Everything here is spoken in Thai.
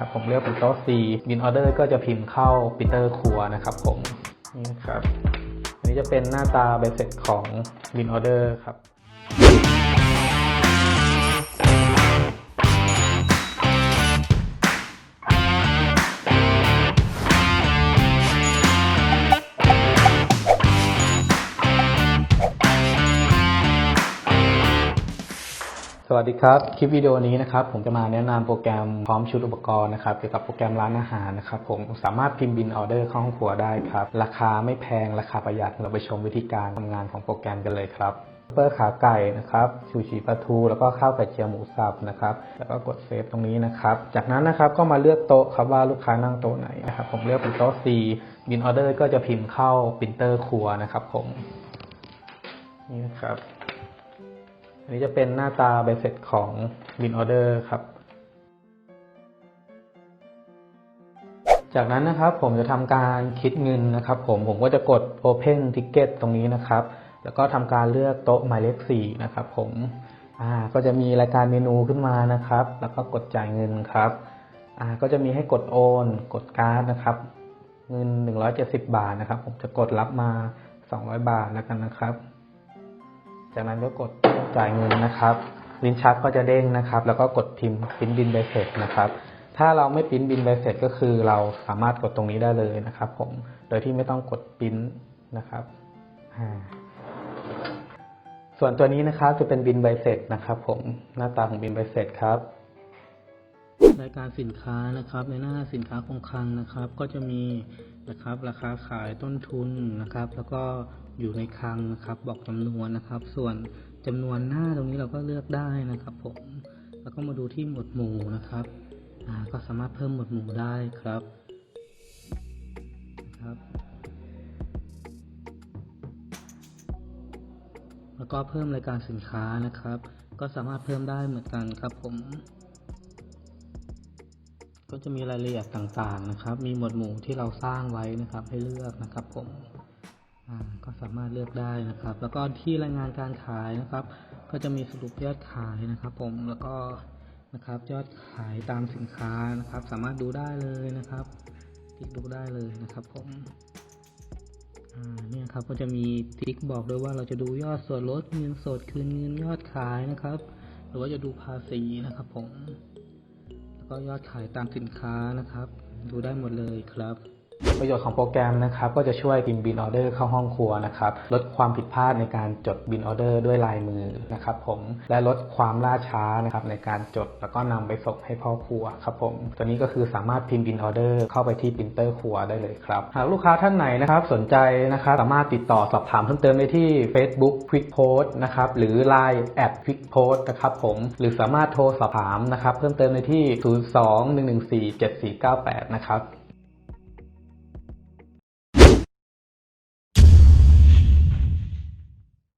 ครับผมเลือกเป็นโต๊ะ C บินออเดอร์ก็จะพิมพ์เข้าปรินเตอร์ครัวนะครับผมนี่ครับ อันนี้จะเป็นหน้าตาเบเสร็จของบินออเดอร์ครับ สวัสดีครับ คลิปวิดีโอนี้นะครับผมจะมาแนะนำโปรแกรมพร้อมชุดอุปกรณ์นะครับเกี่ยวกับโปรแกรมร้านอาหารนะครับผมสามารถพิมพ์บินออเดอร์เข้าห้องครัวได้ครับ ราคาไม่แพงราคาประหยัดเราไปชมวิธีการทำงานของโปรแกรมกันเลยครับเปอร์ขาไก่นะครับชูชีปลาทู แล้วก็ข้าวไข่เจียวหมูสับนะครับแล้วก็กดเซฟตรงนี้นะครับจากนั้นนะครับก็มาเลือกโต๊ะครับว่าลูกค้านั่งโต๊ะไหนนะครับผมเลือกเป็นโต๊ะ C บินออเดอร์ก็จะพิมพ์เข้าปรินเตอร์ครัวนะครับผมนี่นะครับ อันนี้จะเป็นหน้าตาใบเสร็จของบินออเดอร์ครับ จากนั้นนะครับผมจะทำการคิดเงินนะครับผมผมก็จะกด Open Ticket ตรงนี้นะครับ แล้วก็ทำการเลือกโต๊ะหมายเลข4นะครับผมอ่าก็จะมีรายการเมนูขึ้นมานะครับ แล้วก็กดจ่ายเงินครับอ่าก็จะมีให้กดโอน กดการ์ดนะครับ เงิน 170 บาทนะครับ ผมจะกดรับมา 200 บาทแล้วกันนะครับ จากนั้นก็กดจ่ายเงินนะครับ ลิ้นชักก็จะเด้งนะครับ แล้วก็กดพิมพ์พิมพ์บินใบเสร็จนะครับ ถ้าเราไม่พิมพ์บินใบเสร็จก็คือเราสามารถกดตรงนี้ได้เลยนะครับ ผม โดยที่ไม่ต้องกดพิมพ์นะครับส่วนตัวนี้นะครับจะเป็นบินใบเสร็จนะครับ ผมหน้าตาของบินใบเสร็จครับรายการสินค้านะครับ ในหน้าสินค้าคงคลังนะครับ ก็จะมีนะครับ ราคาขายต้นทุนนะครับ แล้วก็ อยู่ในคลังนะครับ บอกจำนวนนะครับ ส่วนจำนวนหน้าตรงนี้เราก็เลือกได้นะครับ ผมแล้วก็มาดูที่หมวดหมู่นะครับก็สามารถเพิ่มหมวดหมู่ได้ครับครับ แล้วก็เพิ่มรายการสินค้านะครับ ก็สามารถเพิ่มได้เหมือนกันครับผม ก็จะมีรายละเอียดต่างๆนะครับ มีหมวดหมู่ที่เราสร้างไว้นะครับ ให้เลือกนะครับผม ก็สามารถเลือกได้นะครับ แล้วก็ที่รายงานการขายนะครับ ก็จะมีสรุปยอดขายนะครับ ผมแล้วก็นะครับยอดขายตามสินค้านะครับ สามารถดูได้เลยนะครับคลิกดูได้เลยนะครับ ผมเนี่ยครับก็จะมีติ๊กบอกด้วยว่าเราจะดูยอดส่วนลดเงินสดคืนเงินยอดขายนะครับ หรือว่าจะดูภาษีนะครับ ผม แล้วก็ยอดขายตามสินค้านะครับ ดูได้หมดเลยครับ ประโยชน์ของโปรแกรมนะครับก็จะช่วยพิมพ์บินออเดอร์เข้าห้องครัวนะครับลดความผิดพลาดในการจดบินออเดอร์ด้วยลายมือนะครับผมและลดความล่าช้านะครับในการจดแล้วก็นำไปส่งให้พ่อครัวครับผมตัวนี้ก็คือสามารถพิมพ์บินออเดอร์เข้าไปที่ปรินเตอร์ครัวได้เลยครับหากลูกค้าท่านไหนนะครับสนใจนะครับสามารถติดต่อสอบถามเพิ่มเติมได้ที่ Facebook Quick Post นะครับหรือ Line แอด Quick Post นะครับผมหรือสามารถโทรสอบถามนะครับเพิ่มเติมได้ที่ 02-114-7498 นะครับ